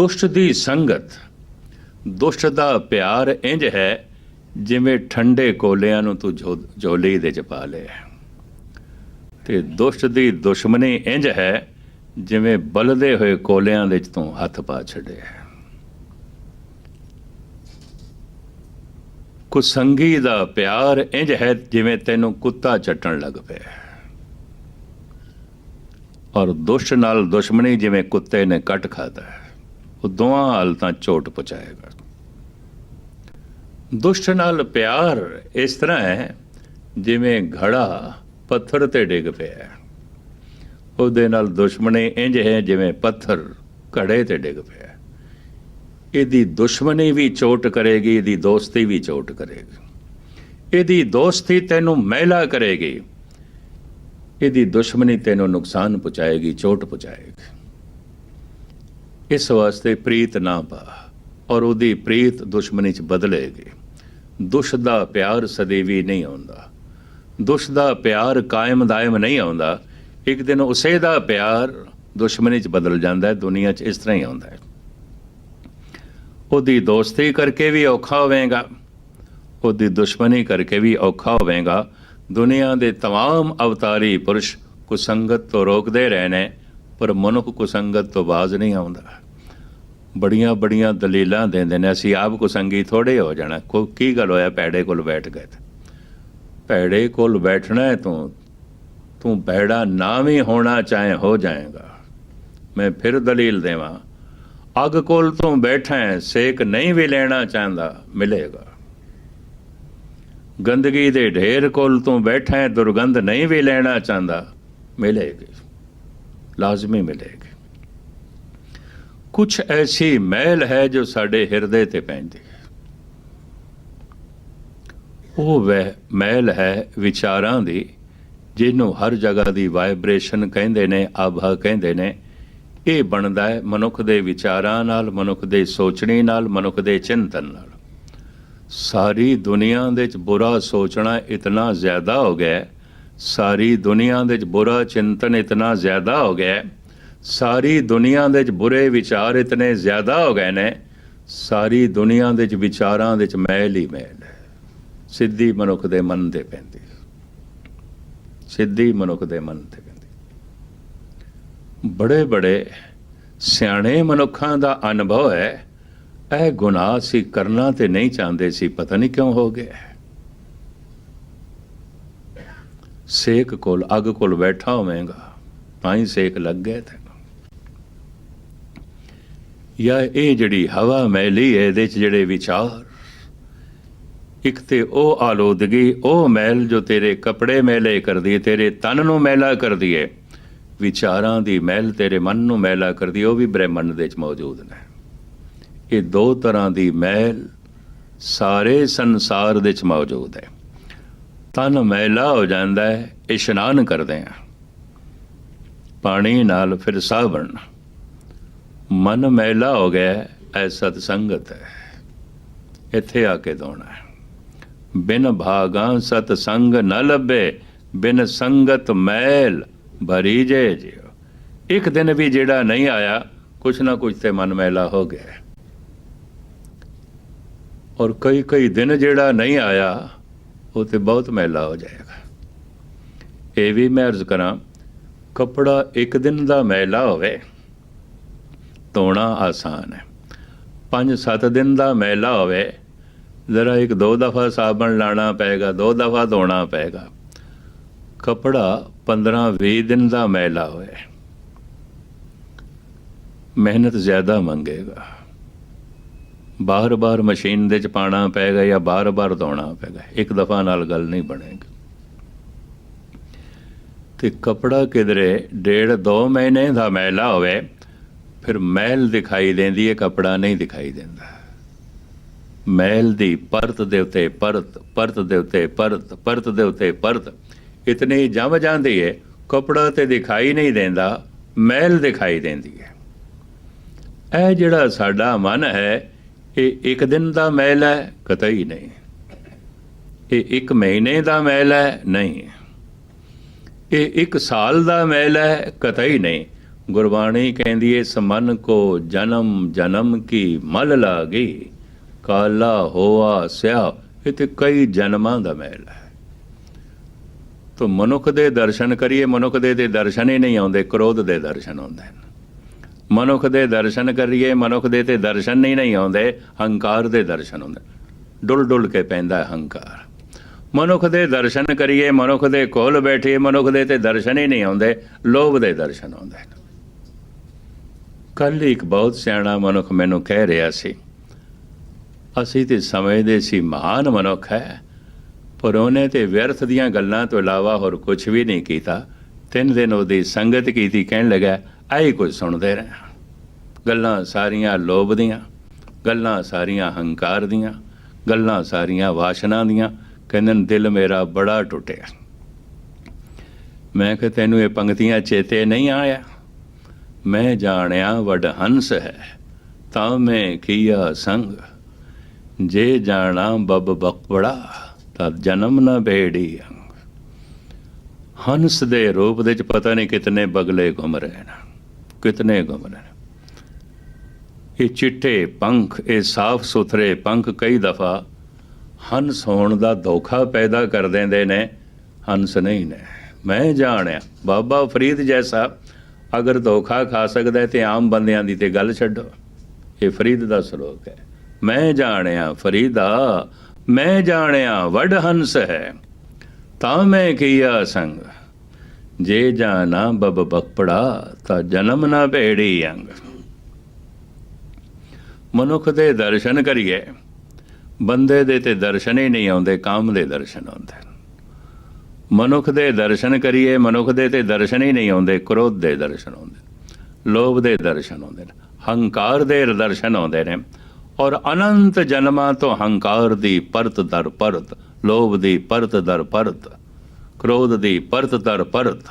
ਦੁਸ਼ਟ ਦੀ ਸੰਗਤ। ਦੁਸ਼ਟ ਦਾ ਪਿਆਰ ਇੰਜ ਹੈ, ਜਿਵੇਂ ਠੰਡੇ ਕੋਲਿਆਂ ਨੂੰ ਤੂੰ ਝੋ- ਝੋਲੀ ਦੇ ਚ ਪਾ ਲਿਆ ਤੇ ਦੁਸ਼ਟ ਦੀ ਦੁਸ਼ਮਣੀ ਇੰਜ ਹੈ, ਜਿਵੇਂ ਬਲਦੇ ਹੋਏ ਕੋਲਿਆਂ ਦੇ ਚ ਤੂੰ ਹੱਥ ਪਾ ਛੱਡਿਆ ਕੁਸੰਗੀ ਦਾ ਪਿਆਰ ਇੰਜ ਹੈ, ਜਿਵੇਂ ਤੈਨੂੰ ਕੁੱਤਾ ਚੱਟਣ ਲੱਗ ਪਿਆ ਔਰ ਦੁਸ਼ਟ ਨਾਲ ਦੁਸ਼ਮਣੀ ਜਿਵੇਂ ਕੁੱਤੇ ਨੇ ਕੱਟ ਖਾਦਾ ਹੈ। ਉਹ ਦੋਵਾਂ ਹਾਲਤਾਂ ਚੋਟ ਪਹੁੰਚਾਏਗਾ ਦੁਸ਼ਟ ਨਾਲ ਪਿਆਰ ਇਸ ਤਰ੍ਹਾਂ ਹੈ, ਜਿਵੇਂ ਘੜਾ ਪੱਥਰ ਤੇ ਡਿੱਗ ਪਿਆ ਹੈ। ਉਹਦੇ ਨਾਲ ਦੁਸ਼ਮਣੀ ਇੰਜ ਹੈ ਜਿਵੇਂ ਪੱਥਰ ਘੜੇ ਤੇ ਡਿੱਗ ਪਿਆ ਹੈ। ਇਹਦੀ ਦੁਸ਼ਮਣੀ ਵੀ ਚੋਟ ਕਰੇਗੀ, ਇਹਦੀ ਦੋਸਤੀ ਵੀ ਚੋਟ ਕਰੇਗੀ ਇਹਦੀ ਦੋਸਤੀ ਤੈਨੂੰ ਮਹਿਲਾ ਕਰੇਗੀ ਇਹਦੀ ਦੁਸ਼ਮਣੀ ਤੈਨੂੰ ਨੁਕਸਾਨ ਪਹੁੰਚਾਏਗੀ, ਚੋਟ ਪਹੁੰਚਾਏਗੀ ਇਸ ਵਾਸਤੇ ਪ੍ਰੀਤ ਨਾ ਪਾ ਔਰ ਉਹਦੀ ਪ੍ਰੀਤ ਦੁਸ਼ਮਣੀ ਚ ਬਦਲੇਗੀ ਦੁਸ਼ ਦਾ ਪਿਆਰ ਸਦੀਵੀ ਨਹੀਂ ਆਉਂਦਾ ਦੁਸ਼ ਦਾ ਪਿਆਰ ਕਾਇਮ ਦਾਇਮ ਨਹੀਂ ਆਉਂਦਾ ਇੱਕ ਦਿਨ ਉਸੇ ਦਾ ਪਿਆਰ ਦੁਸ਼ਮਣੀ ਚ ਬਦਲ ਜਾਂਦਾ ਹੈ ਦੁਨੀਆ ਚ ਇਸ ਤਰ੍ਹਾਂ ਹੀ ਆਉਂਦਾ ਹੈ ਉਹਦੀ ਦੋਸਤੀ ਕਰਕੇ ਵੀ ਔਖਾ ਹੋਵੇਗਾ ਉਹਦੀ ਦੁਸ਼ਮਣੀ ਕਰਕੇ ਵੀ ਔਖਾ ਹੋਵੇਗਾ ਦੁਨੀਆ ਦੇ तमाम ਅਵਤਾਰੀ ਪੁਰਸ਼ ਕੁਸੰਗਤ ਤੋਂ ਰੋਕਦੇ ਰਹੇ ਨੇ ਪਰ ਮਨੁੱਖ ਕੁਸੰਗਤ ਤੋਂ ਬਾਜ਼ ਨਹੀਂ ਆਉਂਦਾ ਬੜੀਆਂ ਬੜੀਆਂ ਦਲੀਲਾਂ ਦਿੰਦੇ ਨੇ, ਅਸੀਂ ਆਪ ਕੁਸੰਗੀ ਥੋੜੇ ਹੋ ਜਾਣਾ। ਕੋ ਕੀ ਗੱਲ ਹੋਇਆ? ਭੈੜੇ ਕੋਲ ਬੈਠ ਗਏ ਤੇ। ਪੈੜੇ ਕੋਲ ਬੈਠਣਾ ਹੈ ਤੂੰ। ਤੂੰ ਪੈੜਾ ਨਾ ਵੀ ਹੋਣਾ ਚਾਹੇ ਹੋ ਜਾਏਗਾ। ਮੈਂ ਫਿਰ ਦਲੀਲ ਦੇਵਾਂ। ਅੱਗ ਕੋਲ ਤੋਂ ਬੈਠਾ ਹੈ, ਸੇਕ ਨਹੀਂ ਵੀ ਲੈਣਾ ਚਾਹੁੰਦਾ, ਮਿਲੇਗਾ। ਗੰਦਗੀ ਦੇ ਢੇਰ ਕੋਲ ਤੋਂ ਬੈਠਾ ਹੈ, ਦੁਰਗੰਧ ਨਹੀਂ ਵੀ ਲੈਣਾ ਚਾਹੁੰਦਾ, ਮਿਲੇਗੀ। ਲਾਜ਼ਮੀ ਮਿਲੇਗੀ। ਕੁਝ ਐਸੀ ਮਹਿਲ ਹੈ ਜੋ ਸਾਡੇ ਹਿਰਦੇ ਤੇ ਪੈਂਦੀ ਹੈ। ਉਹ ਵਹਿ ਮਹਿਲ ਹੈ ਵਿਚਾਰਾਂ ਦੀ, ਜਿਹਨੂੰ ਹਰ ਜਗ੍ਹਾ ਦੀ ਵਾਈਬ੍ਰੇਸ਼ਨ ਕਹਿੰਦੇ ਨੇ, ਆਭਾ ਕਹਿੰਦੇ ਨੇ। ਇਹ ਬਣਦਾ ਹੈ ਮਨੁੱਖ ਦੇ ਵਿਚਾਰਾਂ ਨਾਲ, ਮਨੁੱਖ ਦੇ ਸੋਚਣੀ ਨਾਲ, ਮਨੁੱਖ ਦੇ ਚਿੰਤਨ ਨਾਲ। ਸਾਰੀ ਦੁਨੀਆ ਦੇ ਵਿੱਚ ਬੁਰਾ ਸੋਚਣਾ ਇਤਨਾ ਜ਼ਿਆਦਾ ਹੋ ਗਿਆ ਸਾਰੀ ਦੁਨੀਆ ਦੇ ਵਿੱਚ ਬੁਰਾ ਚਿੰਤਨ ਇਤਨਾ ਜ਼ਿਆਦਾ ਹੋ ਗਿਆ ਸਾਰੀ ਦੁਨੀਆ ਦੇ ਵਿੱਚ ਬੁਰੇ ਵਿਚਾਰ ਇਤਨੇ ਜ਼ਿਆਦਾ ਹੋ ਗਏ ਨੇ, ਸਾਰੀ ਦੁਨੀਆ ਦੇ ਵਿੱਚ ਵਿਚਾਰਾਂ ਦੇ ਵਿੱਚ ਮੈਲ ਹੀ ਮੈਲ ਹੈ। ਸਿੱਧੀ ਮਨੁੱਖ ਦੇ ਮਨ ਤੇ ਪੈਂਦੀ ਸਿੱਧੀ ਮਨੁੱਖ ਦੇ ਮਨ ਤੇ ਪੈਂਦੀ ਬੜੇ ਬੜੇ ਸਿਆਣੇ ਮਨੁੱਖਾਂ ਦਾ ਅਨੁਭਵ ਹੈ, ਇਹ ਗੁਨਾਹ ਸੀ ਕਰਨਾ ਤੇ ਨਹੀਂ ਚਾਹੁੰਦੇ ਸੀ, ਪਤਾ ਨਹੀਂ ਕਿਉਂ ਹੋ ਗਿਆ ਸੇਕ ਕੋਲ, ਅੱਗ ਕੋਲ ਬੈਠਾ ਹੋਵੇਂਗਾ, ਤਾਂ ਹੀ ਸੇਕ ਲੱਗ ਗਏ ਤੈਨੂੰ ਜਾਂ ਇਹ ਜਿਹੜੀ ਹਵਾ ਮੈਲੀ ਹੈ, ਇਹਦੇ ਚ ਜਿਹੜੇ ਵਿਚਾਰ, ਇੱਕ ਤੇ ਉਹ ਆਲੋਦਗੀ, ਉਹ ਮੈਲ ਜੋ ਤੇਰੇ ਕੱਪੜੇ ਮੈਲੇ ਕਰਦੀ ਹੈ, ਤੇਰੇ ਤਨ ਨੂੰ ਮੈਲਾ ਕਰਦੀ ਹੈ, ਵਿਚਾਰਾਂ ਦੀ ਮੈਲ ਤੇਰੇ ਮਨ ਨੂੰ ਮੈਲਾ ਕਰਦੀ ਹੈ, ਉਹ ਵੀ ਬ੍ਰਹਮੰਡ ਦੇ ਵਿੱਚ ਮੌਜੂਦ ਨੇ। ਇਹ ਦੋ ਤਰ੍ਹਾਂ ਦੀ ਮੈਲ ਸਾਰੇ ਸੰਸਾਰ ਦੇ ਵਿੱਚ ਮੌਜੂਦ ਹੈ। ਤਨ ਮੈਲਾ ਹੋ ਜਾਂਦਾ ਹੈ, ਇਸ਼ਨਾਨ ਕਰਦੇ ਆ ਪਾਣੀ ਨਾਲ ਫਿਰ ਸਾਬਣ ਮਨ ਮੈਲਾ ਹੋ ਗਿਆ ਐ ਸਤ ਸੰਗਤ ਹੈ। ਇੱਥੇ ਆ ਕੇ ਦੋਣਾ ਹੈ। ਬਿਨ ਭਾਗਾਂ ਸਤ ਸੰਗ ਨ ਲੱਭੇ, ਬਿਨ ਸੰਗਤ ਮੈਲ ਭਰੀ ਜੇ ਜਿਉ। ਇੱਕ ਦਿਨ ਵੀ ਜਿਹੜਾ ਨਹੀਂ ਆਇਆ, ਕੁਛ ਨਾ ਕੁਛ ਤੇ ਮਨ ਮੈਲਾ ਹੋ ਗਿਆ। ਔਰ ਕਈ ਕਈ ਦਿਨ ਜਿਹੜਾ ਨਹੀਂ ਆਇਆ, ਉਹ ਤੇ ਬਹੁਤ ਮੈਲਾ ਹੋ ਜਾਏਗਾ। ਇਹ ਵੀ ਮੈਂ ਅਰਜ਼ ਕਰਾਂ, ਕਪੜਾ ਇੱਕ ਦਿਨ ਦਾ ਮੈਲਾ ਹੋਵੇ। ਧੋਣਾ ਆਸਾਨ ਹੈ। ਪੰਜ ਸੱਤ ਦਿਨ ਦਾ ਮੈਲਾ ਹੋਵੇ, ਜ਼ਰਾ ਇੱਕ ਦੋ ਦਫਾ ਸਾਬਣ ਲਾਣਾ ਪਏਗਾ, ਦੋ ਦਫਾ ਧੋਣਾ ਪਏਗਾ। ਕਪੜਾ 15 20 ਦਿਨ ਦਾ ਮੈਲਾ ਹੋਵੇ। ਮਿਹਨਤ ਜ਼ਿਆਦਾ ਮੰਗੇਗਾ। ਬਾਰ-ਬਾਰ ਮਸ਼ੀਨ ਦੇ ਚ ਪਾਣਾ ਪਏਗਾ ਜਾਂ ਬਾਰ-ਬਾਰ ਧੋਣਾ ਪਏਗਾ, ਇੱਕ ਦਫਾ ਨਾਲ ਗੱਲ ਨਹੀਂ ਬਣੇਗੀ। ਤੇ ਕਪੜਾ ਕਿਧਰੇ ਡੇਢ ਦੋ ਮਹੀਨੇ ਦਾ ਮੈਲਾ ਹੋਵੇ ਫਿਰ ਮਹਿਲ ਦਿਖਾਈ ਦਿੰਦੀ ਹੈ, ਕਪੜਾ ਨਹੀਂ ਦਿਖਾਈ ਦਿੰਦਾ। ਮਹਿਲ ਦੀ ਪਰਤ ਦੇ ਉੱਤੇ ਪਰਤ ਪਰਤ ਦੇ ਉੱਤੇ ਪਰਤ ਪਰਤ ਦੇ ਉੱਤੇ ਪਰਤ। ਇਤਨੀ ਜਮ ਜਾਂਦੀ ਹੈ, ਕਪੜਾ ਤੇ ਦਿਖਾਈ ਨਹੀਂ ਦਿੰਦਾ, ਮਹਿਲ ਦਿਖਾਈ ਦਿੰਦੀ ਹੈ। ਇਹ ਜਿਹੜਾ ਸਾਡਾ ਮਨ ਹੈ, ਇਹ ਇੱਕ ਦਿਨ ਦਾ ਮਹਿਲ ਹੈ, ਕਤਈ ਨਹੀਂ। ਇਹ ਇੱਕ ਮਹੀਨੇ ਦਾ ਮਹਿਲ ਹੈ, ਨਹੀਂ। ਇਹ ਇੱਕ ਸਾਲ ਦਾ ਮਹਿਲ ਹੈ, ਕਤਈ ਨਹੀਂ। ਗੁਰਬਾਣੀ ਕਹਿੰਦੀ ਏ ਸਮਨ ਕੋ ਜਨਮ ਜਨਮ ਕੀ ਮਲ ਲਾਗੀ? ਕਾਲਾ ਹੋਆ ਸਿਆ ਇਹ ਤੇ ਕਈ ਜਨਮਾਂ ਦਾ ਮੈਲ ਹੈ। ਤੋ ਮਨੁੱਖ ਦੇ ਦਰਸ਼ਨ ਕਰੀਏ, ਮਨੁੱਖ ਦੇ ਤੇ ਦਰਸ਼ਨ ਹੀ ਨਹੀਂ ਆਉਂਦੇ, ਕ੍ਰੋਧ ਦੇ ਦਰਸ਼ਨ ਆਉਂਦੇ ਨੇ ਮਨੁੱਖ ਦੇ ਦਰਸ਼ਨ ਕਰੀਏ, ਮਨੁੱਖ ਦੇ ਤੇ ਦਰਸ਼ਨ ਹੀ ਨਹੀਂ ਆਉਂਦੇ, ਹੰਕਾਰ ਦੇ ਦਰਸ਼ਨ ਹੁੰਦੇ। ਡੁੱਲ ਡੁੱਲ ਕੇ ਪੈਂਦਾ ਹੰਕਾਰ। ਮਨੁੱਖ ਦੇ ਦਰਸ਼ਨ ਕਰੀਏ, ਮਨੁੱਖ ਦੇ ਕੋਲ ਬੈਠੀਏ, ਮਨੁੱਖ ਦੇ ਤੇ ਦਰਸ਼ਨ ਹੀ ਨਹੀਂ ਆਉਂਦੇ, ਲੋਭ ਦੇ ਦਰਸ਼ਨ ਆਉਂਦੇ ਨੇ ਕੱਲ ਇੱਕ ਬਹੁਤ ਸਿਆਣਾ ਮਨੁੱਖ ਮੈਨੂੰ ਕਹਿ ਰਿਹਾ ਸੀ, ਅਸੀਂ ਤੇ ਸਮਝਦੇ ਸੀ ਮਹਾਨ ਮਨੁੱਖ ਹੈ, ਪਰ ਉਹਨੇ ਤੇ ਵਿਅਰਥ ਦੀਆਂ ਗੱਲਾਂ ਤੋਂ ਇਲਾਵਾ ਹੋਰ ਕੁਝ ਵੀ ਨਹੀਂ ਕੀਤਾ। ਤਿੰਨ ਦਿਨ ਉਹਦੀ ਸੰਗਤ ਕੀਤੀ, ਕਹਿਣ ਲੱਗਾ ਆਈ ਕੁਝ ਸੁਣਦੇ ਰਹੇ ਗੱਲਾਂ ਸਾਰੀਆਂ ਲੋਭ ਦੀਆਂ, ਗੱਲਾਂ ਸਾਰੀਆਂ ਹੰਕਾਰ ਦੀਆਂ, ਗੱਲਾਂ ਸਾਰੀਆਂ ਵਾਸ਼ਨਾ ਦੀਆਂ, ਕਹਿੰਦੇ ਦਿਲ ਮੇਰਾ ਬੜਾ ਟੁੱਟਿਆ। ਮੈਂ ਕਿ ਤੈਨੂੰ ਇਹ ਪੰਕਤੀਆਂ ਚੇਤੇ ਨਹੀਂ ਆਇਆ? ਮੈਂ ਜਾਣਿਆ ਵਡ ਹੰਸ ਹੈ, ਤਾਂ ਮੈਂ ਕੀਆ ਸੰਗ। ਜੇ ਜਾਣਾ ਬਬ ਬਕਵੜਾ, ਤਾਂ ਜਨਮ ਨਾ ਬੇੜੀ ਅੰਗ। ਹੰਸ ਦੇ ਰੂਪ ਵਿੱਚ ਪਤਾ ਨਹੀਂ ਕਿਤਨੇ ਬਗਲੇ ਘੁੰਮ ਰਹੇ ਨੇ ਕਿਤਨੇ ਘੁੰਮ ਰਹੇ ਨੇ ਇਹ ਚਿੱਟੇ ਪੰਖ, ਇਹ ਸਾਫ਼ ਸੁਥਰੇ ਪੰਖ ਕਈ ਦਫਾ ਹੰਸ ਹੋਣ ਦਾ ਧੋਖਾ ਪੈਦਾ ਕਰ ਦਿੰਦੇ ਨੇ। ਹੰਸ ਨਹੀਂ ਨੇ। ਮੈਂ ਜਾਣਿਆ, ਬਾਬਾ ਫਰੀਦ ਜੈਸਾ ਅਗਰ ਧੋਖਾ ਖਾ ਸਕਦਾ ਹੈ ਤੇ ਆਮ ਬੰਦਿਆਂ ਦੀ ਤੇ ਗੱਲ ਛੱਡੋ। ਇਹ ਫਰੀਦ ਦਾ ਸ਼ਲੋਕ ਹੈ। ਮੈਂ ਜਾਣਿਆ ਫਰੀਦਾ, ਮੈਂ ਜਾਣਿਆ ਵੱਡ ਹੰਸ ਹੈ, ਤਾਂ ਮੈਂ ਕੀਆ ਸੰਗ। ਜੇ ਜਾਣਾ ਬਬ ਬਕਪੜਾ ਤਾਂ ਜਨਮ ਨਾ ਭੇੜੀ ਅੰਗ। ਮਨੁੱਖ ਦੇ ਦਰਸ਼ਨ ਕਰੀਏ। ਬੰਦੇ ਦੇ ਤੇ ਦਰਸ਼ਨ ਹੀ ਨਹੀਂ ਆਉਂਦੇ, ਕਾਮ ਦੇ ਦਰਸ਼ਨ ਆਉਂਦੇ। ਮਨੁੱਖ ਦੇ ਦਰਸ਼ਨ ਕਰੀਏ, ਮਨੁੱਖ ਦੇ ਤੇ ਦਰਸ਼ਨ ਹੀ ਨਹੀਂ ਆਉਂਦੇ, ਕ੍ਰੋਧ ਦੇ ਦਰਸ਼ਨ ਆਉਂਦੇ ਲੋਭ ਦੇ ਦਰਸ਼ਨ ਆਉਂਦੇ ਨੇ, ਹੰਕਾਰ ਦੇ ਦਰਸ਼ਨ ਆਉਂਦੇ ਨੇ, ਔਰ ਅਨੰਤ ਜਨਮਾਂ ਤੋਂ ਹੰਕਾਰ ਦੀ ਪਰਤ ਦਰ ਪਰਤ, ਲੋਭ ਦੀ ਪਰਤ ਦਰ ਪਰਤ, ਕ੍ਰੋਧ ਦੀ ਪਰਤ ਦਰ ਪਰਤ,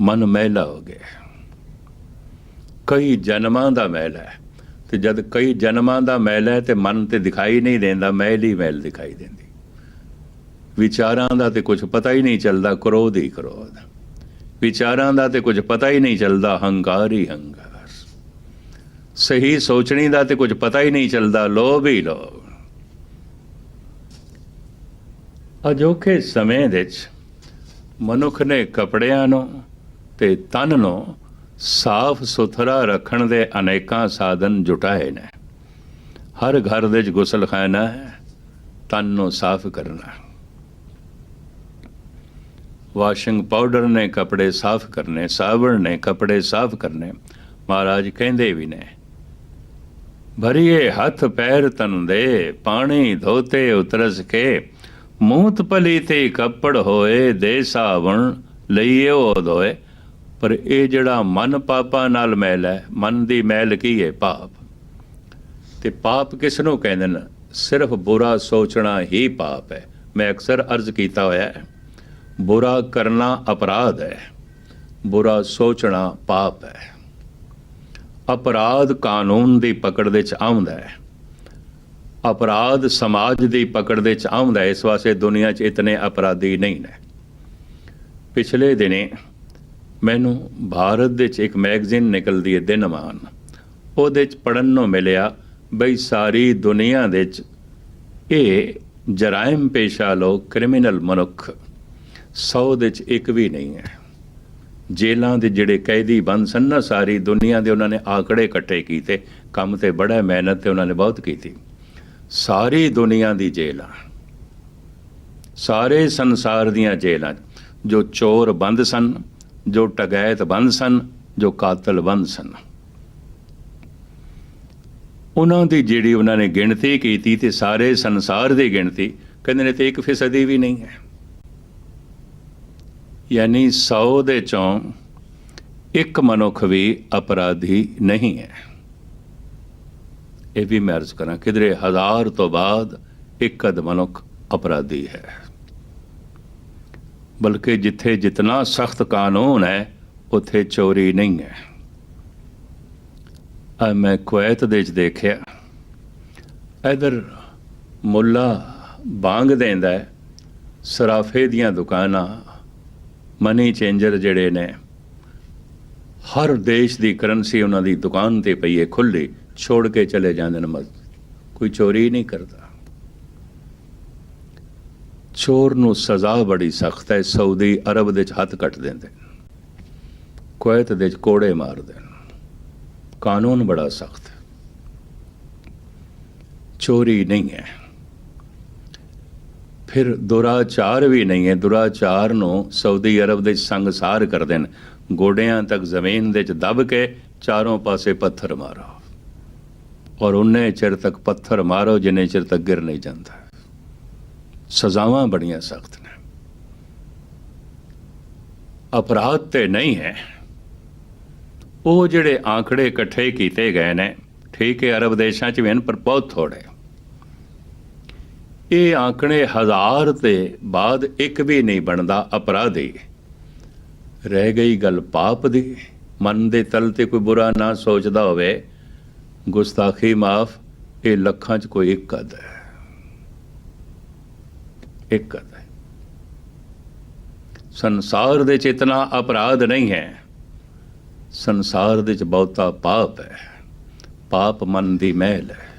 ਮਨ ਮੈਲਾ ਹੋ ਗਿਆ। ਕਈ ਜਨਮਾਂ ਦਾ ਮੈਲ ਹੈ, ਤੇ ਜਦ ਕਈ ਜਨਮਾਂ ਦਾ ਮੈਲ ਹੈ, ਤੇ ਮਨ ਤੇ ਦਿਖਾਈ ਨਹੀਂ ਦਿੰਦਾ, ਮੈਲ ਹੀ ਮੈਲ ਦਿਖਾਈ ਦਿੰਦੀ। ਵਿਚਾਰਾਂ ਦਾ ਤੇ ਕੁਝ ਪਤਾ ਹੀ ਨਹੀਂ ਚੱਲਦਾ ਕ੍ਰੋਧ ਹੀ ਕ੍ਰੋਧ ਵਿਚਾਰਾਂ ਦਾ ਤੇ ਕੁਝ ਪਤਾ ਹੀ ਨਹੀਂ ਚੱਲਦਾ, ਹੰਕਾਰ ਹੀ ਹੰਕਾਰ। ਸਹੀ ਸੋਚਣੀ ਦਾ ਤੇ ਕੁਝ ਪਤਾ ਹੀ ਨਹੀਂ ਚੱਲਦਾ ਲੋਭ ਹੀ ਲੋਭ ਅਜੋਕੇ ਸਮੇਂ ਵਿੱਚ ਮਨੁੱਖ ਨੇ ਕਪੜਿਆਂ ਨੂੰ ਤੇ ਤਨ ਨੂੰ ਸਾਫ਼ ਸੁਥਰਾ ਰੱਖਣ ਦੇ ਅਨੇਕਾਂ ਸਾਧਨ ਜੁਟਾਏ ਨੇ। ਹਰ ਘਰ ਦੇ ਵਿੱਚ ਗੁਸਲਖਾਨਾ ਹੈ, ਤਨ ਨੂੰ ਸਾਫ਼ ਕਰਨਾ। ਵਾਸ਼ਿੰਗ ਪਾਊਡਰ ਨੇ, ਕੱਪੜੇ ਸਾਫ਼ ਕਰਨੇ, ਸਾਬਣ ਨੇ, ਕੱਪੜੇ ਸਾਫ਼ ਕਰਨੇ। ਮਹਾਰਾਜ ਕਹਿੰਦੇ ਵੀ ਨੇ, ਭਰੀਏ ਹੱਥ ਪੈਰ ਤਨ ਦੇ ਪਾਣੀ ਧੋਤੇ ਉਤਰਸ ਕੇ। ਮੂਤ ਪਲੀ ਤੇ ਕੱਪੜ ਹੋਏ, ਦੇ ਸਾਵਣ ਲਈਏ ਉਹ ਧੋਏ। ਪਰ ਇਹ ਜਿਹੜਾ ਮਨ ਪਾਪਾਂ ਨਾਲ ਮੈਲ ਹੈ, ਮਨ ਦੀ ਮੈਲ ਕੀ ਹੈ ਪਾਪ। ਤੇ ਪਾਪ ਕਿਸ ਨੂੰ ਕਹਿੰਦੇ ਨੇ? ਸਿਰਫ ਬੁਰਾ ਸੋਚਣਾ ਹੀ ਪਾਪ ਹੈ। ਮੈਂ ਅਕਸਰ ਅਰਜ਼ ਕੀਤਾ ਹੋਇਆ ਹੈ। ਬੁਰਾ ਕਰਨਾ ਅਪਰਾਧ ਹੈ, ਬੁਰਾ ਸੋਚਣਾ ਪਾਪ ਹੈ। ਅਪਰਾਧ ਕਾਨੂੰਨ ਦੀ ਪਕੜ ਦੇ ਚ ਆਉਂਦਾ ਹੈ। ਅਪਰਾਧ ਸਮਾਜ ਦੀ ਪਕੜ ਦੇ ਚ ਆਉਂਦਾ ਹੈ, ਇਸ ਵਾਸਤੇ ਦੁਨੀਆ 'ਚ ਇਤਨੇ ਅਪਰਾਧੀ ਨਹੀਂ ਨੇ। ਪਿਛਲੇ ਦਿਨੇ ਮੈਨੂੰ ਭਾਰਤ ਦੇ ਚ ਇੱਕ ਮੈਗਜ਼ੀਨ ਨਿਕਲਦੀ ਹੈ, ਦਿਨਮਾਨ। ਉਹਦੇ ਚ ਪੜਨ ਨੂੰ ਮਿਲਿਆ ਬਈ ਸਾਰੀ ਦੁਨੀਆ ਦੇ ਚ ਇਹ ਜਰਾਇਮ ਪੇਸ਼ਾ ਲੋਕ, ਕ੍ਰਿਮੀਨਲ ਮਨੁੱਖ 100 ਦੇ ਚ ਇੱਕ ਵੀ ਨਹੀਂ ਹੈ। ਜੇਲਾਂ ਦੇ ਜਿਹੜੇ ਕੈਦੀ ਬੰਦ ਸਨ ਨਾ, ਸਾਰੀ ਦੁਨੀਆ ਦੇ ਉਹਨਾਂ ਨੇ ਆંકੜੇ ਇਕੱਠੇ ਕੀਤੇ, ਕੰਮ ਤੇ ਬੜਾ ਮਿਹਨਤ ਤੇ ਉਹਨਾਂ ਨੇ ਬਹੁਤ ਕੀਤੀ। ਸਾਰੀ ਦੁਨੀਆ ਦੀ ਜੇਲਾਂ, ਸਾਰੇ ਸੰਸਾਰ ਦੀਆਂ ਜੇਲਾਂ, ਜੋ ਚੋਰ ਬੰਦ ਸਨ, ਜੋ ਟਗੈਤ ਬੰਦ ਸਨ, ਜੋ ਕਾਤਲ ਬੰਦ ਸਨ। ਉਹਨਾਂ ਦੀ ਜਿਹੜੀ ਉਹਨਾਂ ਨੇ ਗਿਣਤੀ ਕੀਤੀ ਤੇ ਸਾਰੇ ਸੰਸਾਰ ਦੀ ਗਿਣਤੀ, ਕਹਿੰਦੇ ਨੇ ਤੇ 1% ਵੀ ਨਹੀਂ ਹੈ। ਯਾਨੀ 100 ਦੇ ਚੋਂ ਇੱਕ ਮਨੁੱਖ ਵੀ ਅਪਰਾਧੀ ਨਹੀਂ ਹੈ। ਇਹ ਵੀ ਮੈਂ ਅਰਜ਼ ਕਰਾਂ ਕਿਧਰੇ ਹਜ਼ਾਰ ਤੋਂ ਬਾਅਦ ਇੱਕ ਅਧ ਮਨੁੱਖ ਅਪਰਾਧੀ ਹੈ। ਬਲਕਿ ਜਿੱਥੇ ਜਿਤਨਾ ਸਖਤ ਕਾਨੂੰਨ ਹੈ, ਉੱਥੇ ਚੋਰੀ ਨਹੀਂ ਹੈ। ਆ ਮੈਂ ਕੁਵੈਤ ਦੇ ਵਿੱਚ ਦੇਖਿਆ। ਇਧਰ ਮੁੱਲਾ ਬਾਂਗ ਦਿੰਦਾ ਹੈ, ਸਰਾਫੇ ਦੀਆਂ ਦੁਕਾਨਾਂ ਮਨੀ ਚੇਂਜਰ ਜਿਹੜੇ ਨੇ, ਹਰ ਦੇਸ਼ ਦੀ ਕਰੰਸੀ ਉਹਨਾਂ ਦੀ ਦੁਕਾਨ ਤੇ ਪਈ ਹੈ ਖੁੱਲੀ ਛੋੜ ਕੇ ਚਲੇ ਜਾਂਦੇ ਨੇ ਮਸ ਕੋਈ ਚੋਰੀ ਨਹੀਂ ਕਰਦਾ। ਚੋਰ ਨੂੰ ਸਜ਼ਾ ਬੜੀ ਸਖਤ ਹੈ, ਸਾਊਦੀ ਅਰਬ ਦੇ ਚ ਹੱਥ ਕੱਟ ਦਿੰਦੇ ਨੇ। ਕੁਵੈਤ ਦੇ ਚ ਕੋੜੇ ਮਾਰਦੇ ਨੇ। ਕਾਨੂੰਨ ਬੜਾ ਸਖਤ ਚੋਰੀ ਨਹੀਂ ਹੈ। ਫਿਰ ਦੁਰਾਚਾਰ ਵੀ ਨਹੀਂ ਹੈ। ਦੁਰਾਚਾਰ ਨੂੰ ਸਾਊਦੀ ਅਰਬ ਦੇ ਸੰਗਸਾਰ ਕਰਦੇ ਨੇ ਗੋਡਿਆਂ ਤੱਕ ਜ਼ਮੀਨ ਦੇ ਚ ਦਬ ਕੇ ਚਾਰੋਂ ਪਾਸੇ ਪੱਥਰ ਮਾਰੋ। ਔਰ ਉਹਨੇ ਚਿਰ ਤੱਕ ਪੱਥਰ ਮਾਰੋ ਜਿੰਨੇ ਚਿਰ ਤੱਕ ਗਿਰ ਨਹੀਂ ਜਾਂਦਾ। ਸਜ਼ਾਵਾਂ ਬੜੀਆਂ ਸਖਤ ਨੇ। ਅਪਰਾਧ ਤੇ ਨਹੀਂ ਹੈ। ਉਹ ਜਿਹੜੇ ਆંકੜੇ ਇਕੱਠੇ ਕੀਤੇ ਗਏ ਨੇ, ਠੀਕ ਹੈ, ਅਰਬ ਦੇਸ਼ਾਂ 'ਚ ਵੀ ਹਨ, ਪਰ ਬਹੁਤ ਥੋੜੇ ਇਹ ਆંકੜੇ ਹਜ਼ਾਰ ਤੇ ਬਾਅਦ ਇੱਕ ਵੀ ਨਹੀਂ ਬਣਦਾ ਅਪਰਾਧੀ। ਰਹਿ ਗਈ ਗੱਲ ਪਾਪ ਦੀ। ਮਨ ਦੇ ਤਲ ਤੇ ਕੋਈ ਬੁਰਾ ਨਾ ਸੋਚਦਾ ਹੋਵੇ। ਗੁਸਤਾਖੀ ਮਾਫ, ਇਹ ਲੱਖਾਂ 'ਚ ਕੋਈ ਇੱਕ ਕਦ ਹੈ। ਇੱਕ ਕਦ ਹੈ। ਸੰਸਾਰ ਦੇ ਚ ਇਤਨਾ ਅਪਰਾਧ ਨਹੀਂ ਹੈ। ਸੰਸਾਰ ਦੇ ਚ ਬਹੁਤਾ ਪਾਪ ਹੈ। ਪਾਪ ਮਨ ਦੀ ਮਹਿਲ ਹੈ।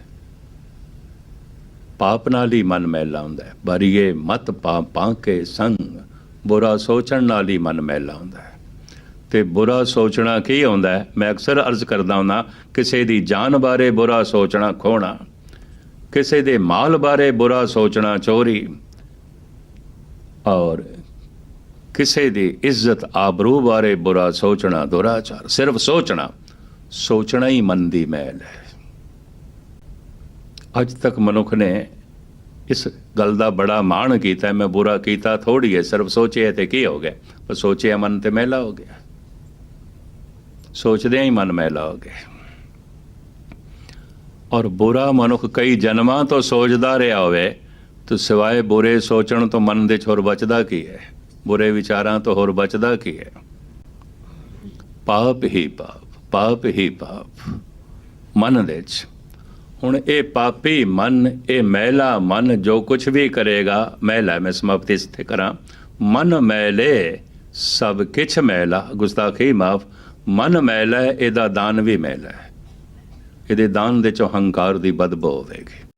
ਪਾਪ ਨਾਲ ਹੀ ਮਨ ਮੈਲਾ ਹੁੰਦਾ ਹੈ। ਬਰੀਏ ਮਤ ਪਾ ਪਾ ਕੇ ਸੰਗ, ਬੁਰਾ ਸੋਚਣ ਨਾਲ ਹੀ ਮਨ ਮੈਲਾ ਹੁੰਦਾ ਹੈ। ਤੇ ਬੁਰਾ ਸੋਚਣਾ ਕੀ ਹੁੰਦਾ ਹੈ? ਮੈਂ ਅਕਸਰ ਅਰਜ਼ ਕਰਦਾ ਹੁੰਦਾ, ਕਿਸੇ ਦੀ ਜਾਨ ਬਾਰੇ ਬੁਰਾ ਸੋਚਣਾ ਖੋਣਾ, ਕਿਸੇ ਦੇ ਮਾਲ ਬਾਰੇ ਬੁਰਾ ਸੋਚਣਾ ਚੋਰੀ, ਔਰ ਕਿਸੇ ਦੀ ਇੱਜ਼ਤ ਆਬਰੂ ਬਾਰੇ ਬੁਰਾ ਸੋਚਣਾ ਦੁਰਾਚਾਰ। ਸਿਰਫ ਸੋਚਣਾ ਸੋਚਣਾ ਹੀ ਮਨ ਦੀ ਮੈਲ ਹੈ। ਅੱਜ ਤੱਕ ਮਨੁੱਖ ਨੇ ਇਸ ਗੱਲ ਦਾ ਬੜਾ ਮਾਣ ਕੀਤਾ, ਮੈਂ ਬੁਰਾ ਕੀਤਾ ਥੋੜੀ ਹੈ, ਸਿਰਫ ਸੋਚਿਆ ਤੇ ਕੀ ਹੋ ਗਿਆ? ਪਰ ਸੋਚਿਆ ਮਨ ਤੇ ਮਹਿਲਾ ਹੋ ਗਿਆ। ਸੋਚਦਿਆਂ ਹੀ ਮਨ ਮਹਿਲਾ ਹੋ ਗਿਆ। ਔਰ ਬੁਰਾ ਮਨੁੱਖ ਕਈ ਜਨਮਾਂ ਤੋਂ ਸੋਚਦਾ ਰਿਹਾ ਹੋਵੇ, ਤਾਂ ਸਿਵਾਏ ਬੁਰੇ ਸੋਚਣ ਤੋਂ ਮਨ ਦੇ 'ਚ ਹੋਰ ਬਚਦਾ ਕੀ ਹੈ? ਬੁਰੇ ਵਿਚਾਰਾਂ ਤੋਂ ਹੋਰ ਬਚਦਾ ਕੀ ਹੈ? ਪਾਪ ਹੀ ਪਾਪ ਪਾਪ ਹੀ ਪਾਪ। ਮਨ ਦੇ ਵਿੱਚ ਹੁਣ ਇਹ ਪਾਪੀ ਮਨ ਇਹ ਮੈਲਾ ਮਨ, ਜੋ ਕੁਝ ਵੀ ਕਰੇਗਾ, ਮੈਲਾ ਮੈਂ ਸਮਾਪਤੀ ਸਥਿ ਕਰਾਂ। ਮਨ ਮੈਲੇ, ਸਭ ਕਿਛ ਮੈਲਾ। ਗੁਸਤਾਖੀ ਮਾਫ। ਮਨ ਮੈਲਾ, ਇਹਦਾ ਦਾਨ ਵੀ ਮੈਲਾ ਇਹਦੇ ਦਾਨ ਦੇ ਚੋਂ ਹੰਕਾਰ ਦੀ ਬਦਬੋ ਹੋਵੇਗੀ।